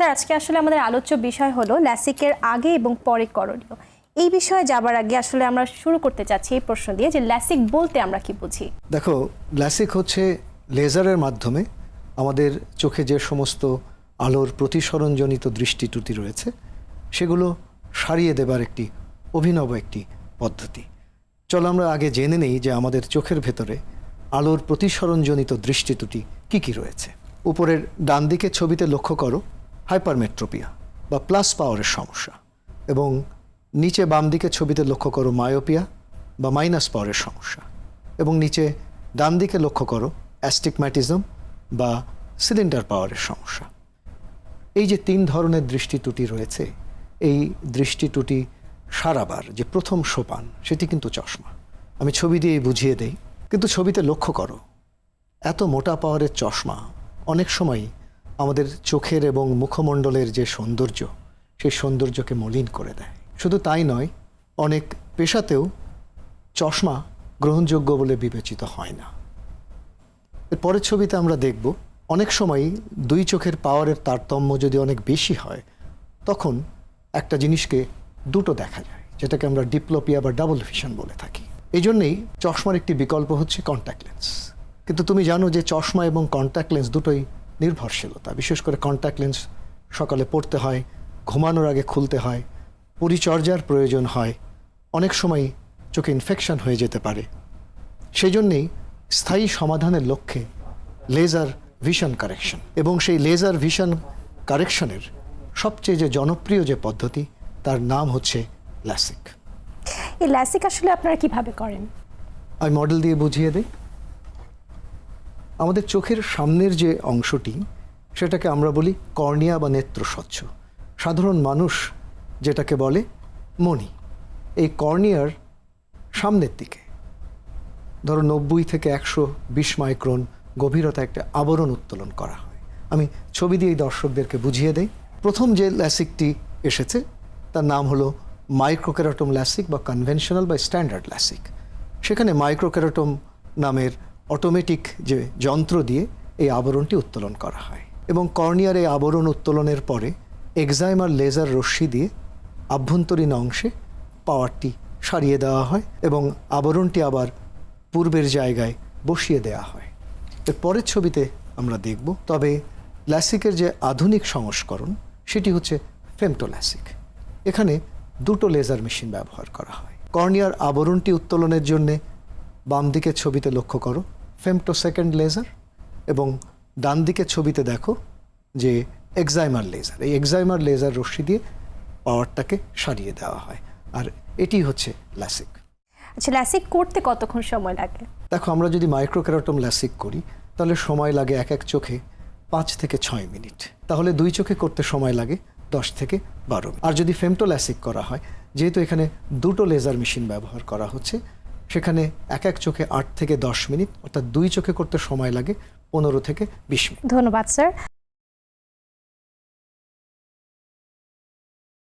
Sir, আজকে আসলে আমাদের আলোচ্য বিষয় হলো ল্যাসিকের আগে এবং পরে করণীয়। এই বিষয়ে যাবার আগে আসলে আমরা শুরু করতে চাচ্ছি এই প্রশ্ন দিয়ে যে ল্যাসিক বলতে আমরা কি বুঝি? দেখো, ল্যাসিক হচ্ছে লেজারের মাধ্যমে আমাদের চোখে যে সমস্ত আলোর প্রতিসরণজনিত দৃষ্টি ত্রুটি রয়েছে, সেগুলো সারিয়ে দেবার একটি অভিনব একটি পদ্ধতি। চলো আমরা আগে জেনে নেই যে আমাদের চোখের ভেতরে আলোর প্রতিসরণজনিত দৃষ্টি ত্রুটি কী কী রয়েছে। উপরের ডান দিকে ছবিতে লক্ষ্য করো। হাইপারমেট্রোপিয়া বা প্লাস পাওয়ারের সমস্যা এবং নিচে বাম দিকে ছবিতে লক্ষ্য করো মায়োপিয়া বা মাইনাস পাওয়ারের সমস্যা এবং নিচে ডান দিকে লক্ষ্য করো অ্যাস্টিকম্যাটিজম বা সিলিন্ডার পাওয়ারের সমস্যা। এই যে তিন ধরনের দৃষ্টি ত্রুটি রয়েছে, এই দৃষ্টি ত্রুটি সারাবার যে প্রথম সোপান, সেটি কিন্তু চশমা। আমি ছবি দিয়ে বুঝিয়ে দেই, কিন্তু ছবিতে লক্ষ্য করো, এত মোটা পাওয়ারের চশমা অনেক সময় আমাদের চোখের এবং মুখমণ্ডলের যে সৌন্দর্য, সেই সৌন্দর্যকে মলিন করে দেয়। শুধু তাই নয়, অনেক পেশাতেও চশমা গ্রহণযোগ্য বলে বিবেচিত হয় না। পরের ছবিতে আমরা দেখব, অনেক সময় দুই চোখের পাওয়ারের তারতম্য যদি অনেক বেশি হয়, তখন একটা জিনিসকে দুটো দেখা যায়, যেটাকে আমরা ডিপ্লোপিয়া বা ডাবল ভিশন বলে থাকি। এই জন্যেই চশমার একটি বিকল্প হচ্ছে কন্ট্যাক্ট লেন্স কিন্তু তুমি জানো যে চশমা এবং কন্ট্যাক্ট লেন্স দুটোই নির্ভরশীলতা বিশেষ করে কন্ট্যাক্ট লেন্স সকালে পড়তে হয় ঘুমানোর আগে খুলতে হয় পরিচর্যার প্রয়োজন হয় অনেক সময় চোখে ইনফেকশন হয়ে যেতে পারে। সেই জন্যেই স্থায়ী সমাধানের লক্ষ্যে লেজার ভিশন কারেকশন এবং সেই লেজার ভিশন কারেকশনের সবচেয়ে যে জনপ্রিয় যে পদ্ধতি তার নাম হচ্ছে ল্যাসিক এই ল্যাসিক আসলে আপনারা কীভাবে করেন? আমি মডেল দিয়ে বুঝিয়ে দিই। আমাদের চোখের সামনের যে অংশটি, সেটাকে আমরা বলি কর্নিয়া বা নেত্র স্বচ্ছ সাধারণ মানুষ যেটাকে বলে মণি। এই কর্নিয়ার সামনের দিকে, ধরো নব্বই থেকে একশো বিশ মাইক্রন গভীরতা একটা আবরণ উত্তোলন করা হয়। আমি ছবি দিয়ে দর্শকদেরকে বুঝিয়ে দেই। প্রথম যে ল্যাসিকটি এসেছে, তার নাম হলো মাইক্রোকেরাটম ল্যাসিক বা কনভেনশনাল বা স্ট্যান্ডার্ড ল্যাসিক। সেখানে মাইক্রোকেরাটম নামের অটোমেটিক যে যন্ত্র দিয়ে এই আবরণটি উত্তোলন করা হয় এবং কর্নিয়ার এই আবরণ উত্তোলনের পরে এক্সাইমার লেজার রশ্মি দিয়ে আভ্যন্তরীণ অংশে পাওয়ারটি সারিয়ে দেওয়া হয় এবং আবরণটি আবার পূর্বের জায়গায় বসিয়ে দেওয়া হয়। এর পরের ছবিতে আমরা দেখব, তবে ল্যাসিকের যে আধুনিক সংস্করণ সেটি হচ্ছে ফেমটোল্যাসিক এখানে দুটো লেজার মেশিন ব্যবহার করা হয়। কর্নিয়ার আবরণটি উত্তোলনের জন্যে বাম দিকের ছবিতে লক্ষ্য করো। ফেমটো সেকেন্ড লেজার এবং ডান দিকের ছবিতে দেখো যে এক্সাইমার লেজার এই এক্সাইমার লেজার রশ্মি দিয়ে পাওয়ারটাকে সারিয়ে দেওয়া হয়। আর এটি হচ্ছে ল্যাসিক আচ্ছা ল্যাসিক করতে কতক্ষণ সময় লাগে? দেখো আমরা যদি মাইক্রোকেরাটম ল্যাসিক করি তাহলে সময় লাগে এক এক চোখে পাঁচ থেকে ছয় মিনিট। তাহলে দুই চোখে করতে সময় লাগে দশ থেকে বারো মিনিট। আর যদি ফেমটো ল্যাসিক করা হয় যেহেতু এখানে দুটো লেজার মেশিন ব্যবহার করা হচ্ছে সেখানে এক এক চোখে আট থেকে দশ মিনিট, অর্থাৎ দুই চোখে করতে সময় লাগে, পনেরো থেকে বিশ মিনিট। ধন্যবাদ, স্যার।